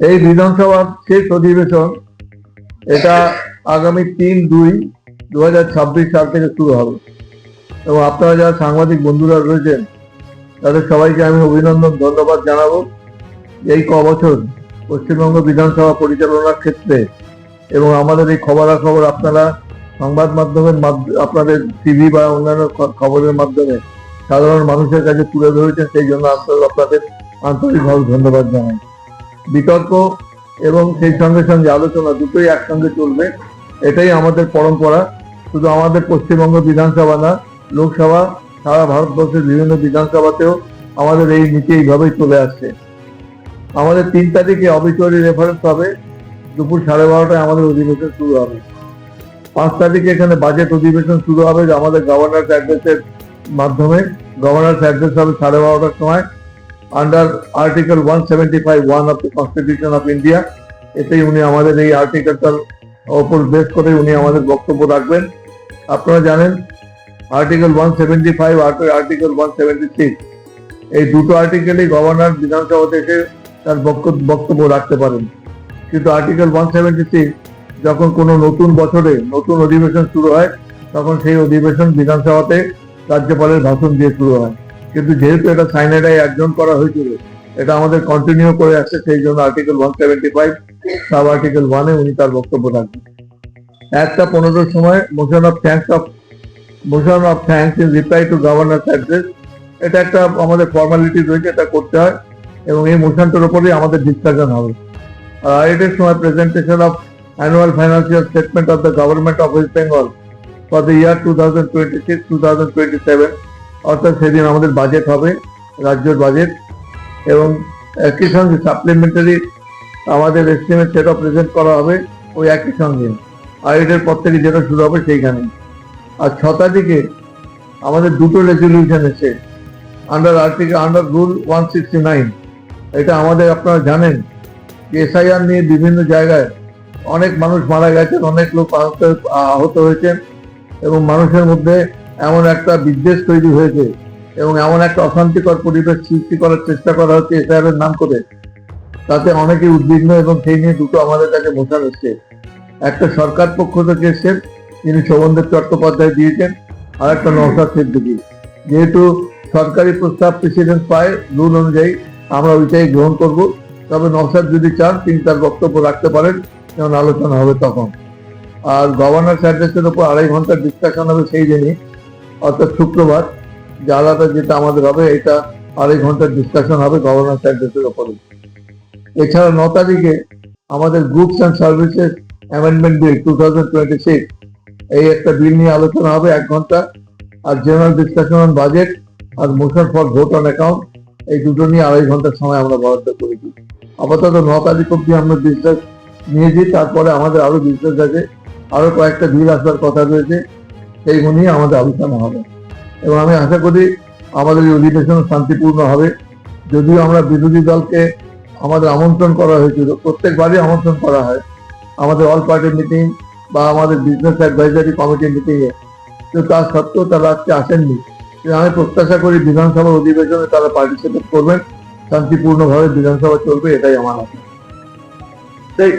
এই বিধানসভার শেষ অধিবেশন এটা আগামী তিন দুই দু সাল থেকে শুরু হবে। এবং আপনারা যারা সাংবাদিক বন্ধুরা রয়েছেন, তাদের সবাইকে আমি অভিনন্দন, ধন্যবাদ জানাব। এই ক বছর পশ্চিমবঙ্গ বিধানসভা পরিচালনার ক্ষেত্রে এবং আমাদের এই খবরাখবর আপনারা সংবাদ মাধ্যমের মাধ্য- আপনাদের টিভি বা অন্যান্য খবরের মাধ্যমে সাধারণ মানুষের কাছে তুলে ধরেছেন, সেই জন্য আপনাদের আন্তরিকভাবে ধন্যবাদ জানাই। বিতর্ক এবং সেই সঙ্গে সঙ্গে আলোচনা দুটোই একসঙ্গে চলবে। এটাই আমাদের পরম্পরা। শুধু আমাদের পশ্চিমবঙ্গ বিধানসভা না, লোকসভা, সারা ভারতবর্ষের বিভিন্ন বিধানসভাতেও আমাদের এই নীতি এইভাবেই চলে আসছে। আমাদের তিন তারিখে অবিচুয়ারি রেফারেন্স হবে। দুপুর সাড়ে বারোটায় আমাদের অধিবেশন শুরু হবে। পাঁচ তারিখে এখানে বাজেট অধিবেশন শুরু হবে আমাদের গভর্নর অ্যাড্রেসের মাধ্যমে। গভর্নর অ্যাড্রেস হবে সাড়ে বারোটার সময়। Under article one of the constitution of India এতেই উনি আমাদের এই আর্টিকেলটার ওপর বেস করে উনি আমাদের বক্তব্য রাখবেন। আপনারা জানেন article one seventy five article one seventy six এই দুটো আর্টিকেলই গভর্নর বিধানসভা থেকে তার বক্তব্য রাখতে পারেন। কিন্তু আর্টিকেল ওয়ান সেভেন্টি সিক্স যখন কোনো নতুন বছরে নতুন অধিবেশন শুরু হয়, তখন সেই অধিবেশন বিধানসভাতে রাজ্যপালের ভাষণ দিয়ে শুরু হয়। কিন্তু যেহেতু এটা সাইনাডাই অ্যাডজন করা হয়েছিল, এটা আমাদের কন্টিনিউ করে আসছে, সেই জন্য article one seventy five sub article ওয়ানে উনি তার বক্তব্য রাখবেন। একটা পনেরো সময় motion of thanks of motion of thanks in reply to governor address এটা একটা আমাদের ফর্মালিটি রয়েছে, এটা করতে হয়, এবং এই মোশনটার উপরেই আমাদের ডিসকাশন হবে। আর এটার সময় presentation of annual financial statement of the government of West Bengal for the year two thousand twenty six two thousand twenty seven অর্থাৎ সেদিন আমাদের বাজেট হবে, রাজ্যের বাজেট এবং একই সঙ্গে সাপ্লিমেন্টারি আমাদের এস্টিমেট সেটা প্রেজেন্ট করা হবে ওই একই সঙ্গে। আইডের পর থেকে যেটা শুরু হবে সেইখানে। আর ছ তারিখে আমাদের দুটো রেজলিউশন এসে under article under rule one sixty nine এটা আমাদের আপনারা জানেন যে এসআইআর নিয়ে বিভিন্ন জায়গায় অনেক মানুষ মারা গেছেন, অনেক লোক আহত আহত হয়েছেন এবং মানুষের মধ্যে এমন একটা বিদ্বেষ তৈরি হয়েছে এবং এমন একটা অশান্তিকর পরিবেশ সৃষ্টি করার চেষ্টা করা হচ্ছে এসআইআর এর নাম করে। তাতে অনেকে উদ্বিগ্ন এবং সেই নিয়ে দুটো আমাদের কাছে মোশন এসছে একটা সরকার পক্ষ থেকে এসছেন, তিনি শোভনদেব চট্টোপাধ্যায় দিয়েছেন আর একটা নৌসাদ সিদ্দিকি। যেহেতু সরকারি প্রস্তাব প্রেসিডেন্ট পায়, রুল অনুযায়ী আমরা ওইটাই গ্রহণ করব। তবে নৌসাদ যদি চান, তিনি তার বক্তব্য রাখতে পারেন, যেমন আলোচনা হবে তখন। আর গভর্নর অ্যাড্রেসের উপর আড়াই ঘণ্টার ডিসকাশন হবে সেই দিনই। অর্থাৎ শুক্রবার, যে আলাদা যেটা আমাদের হবে, এটা আড়াই ঘণ্টার ডিসকাশন হবে গভর্নর অ্যাড্রেসের উপরে এছাড়া ন তারিখে আমাদের groups and services amendment bill two thousand twenty six এই একটা বিল নিয়ে আলোচনা হবে এক ঘণ্টা, আর general discussion on budget R motion for vote on account এই দুটো নিয়ে আড়াই ঘণ্টার সময় আমরা বরাদ্দ করেছি। আপাতত ন তারিখ অব্দি আমরা ডিসকাস নিয়েছি, তারপরে আমাদের আরও বিজনেস আছে, আরও কয়েকটা বিল আসবার কথা রয়েছে। সেইগুলো নিয়ে আমাদের আলোচনা হবে। এবং আমি আশা করি আমাদের এই অধিবেশন শান্তিপূর্ণ হবে। যদিও আমরা বিরোধী দলকে আমাদের আমন্ত্রণ করা হয়েছিল প্রত্যেকবারই আমন্ত্রণ করা হয়। আমাদের অল পার্টি মিটিং বা আমাদের বিজনেস অ্যাডভাইজারি কমিটি মিটিং এ। তো তা সত্ত্বেও তারা আজকে আসেননি। আমি প্রত্যাশা করি বিধানসভার অধিবেশনে তারা পার্টিসিপেট করবেন। শান্তিপূর্ণভাবে বিধানসভা চলবে, এটাই আমার আশা। তাই